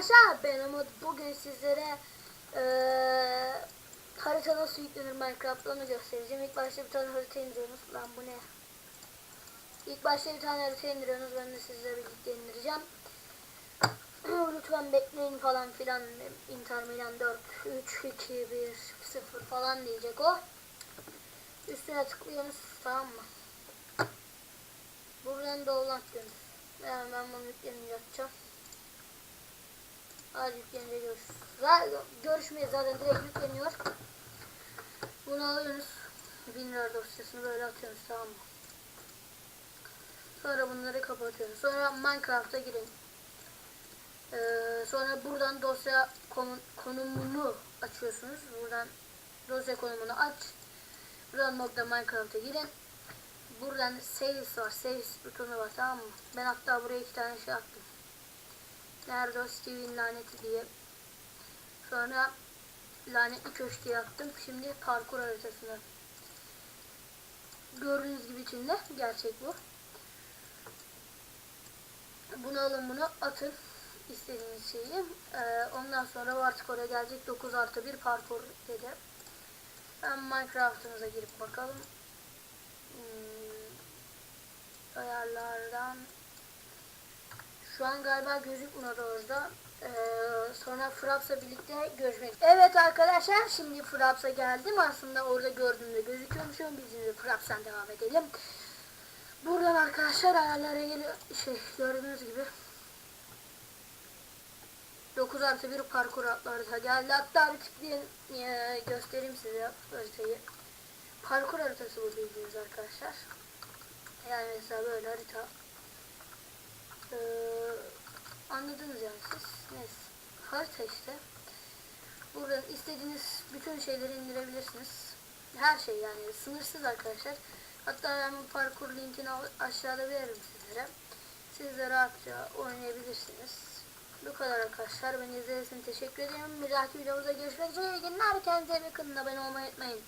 arkadaşlar ben Umut bugün sizlere eee harita nasıl yüklenir Minecraft'ta onu göstereceğim. İlk başta bir tane harita indiriyorsunuz. Lan bu ne? İlk başta bir tane harita indiriyorsunuz. Ben de sizlere birlikte indireceğim. Lütfen bekleyin falan filan. Inter Milan 4, 3, 2, 1, 0 falan diyecek o. Üstüne tıklıyorsunuz tamam mı? Buradan download diyorsunuz. Yani ben bunu yüklenince yapacağım. Hadi yüklenince görüşürüz. Zaten direkt yükleniyor. Bunu alıyorsunuz. 1000 lira dosyasını böyle atıyorsunuz tamam mı? Sonra bunları kapatıyorsunuz. Sonra Minecraft'a girin. Ee, sonra buradan dosya konu- konumunu açıyorsunuz. Buradan dosya konumunu aç. Buradan nokta Minecraft'a girin. Buradan saves var. Saves butonu var tamam mı? Ben hatta buraya iki tane şey attım. Nerede o Steve'in laneti diye. Sonra lanetli köşk diye attım. Şimdi parkur haritasını. Gördüğünüz gibi içinde. Gerçek bu. Bunu alın bunu atın. istediğiniz şeyi. Ee, ondan sonra oraya gelecek 9 artı 1 parkur dedi. Ben Minecraft'ımıza girip bakalım. Hmm, şu an galiba gözükmüyor orada. Ee, sonra Fraps'la birlikte görüşmek. Evet arkadaşlar şimdi Fraps'a geldim. Aslında orada gördüğümde gözüküyormuşum. Biz şimdi Fraps'tan devam edelim. Buradan arkadaşlar ayarlara geliyor. Şey gördüğünüz gibi 9 artı 1 parkur adlı harita geldi. Hatta bir tıklayın ee, göstereyim size haritayı. Parkur haritası bu bildiğiniz arkadaşlar. Yani mesela böyle harita. Ee, anladınız yani siz. Neyse. Harita işte. Buradan istediğiniz bütün şeyleri indirebilirsiniz. Her şey yani sınırsız arkadaşlar. Hatta ben bu parkur linkini aşağıda veririm sizlere. Siz de rahatça oynayabilirsiniz. Bu kadar arkadaşlar. Beni izlediğiniz için teşekkür ederim. Bir dahaki videomuzda görüşmek üzere. İyi günler. Kendinize bakın. Abone olmayı unutmayın.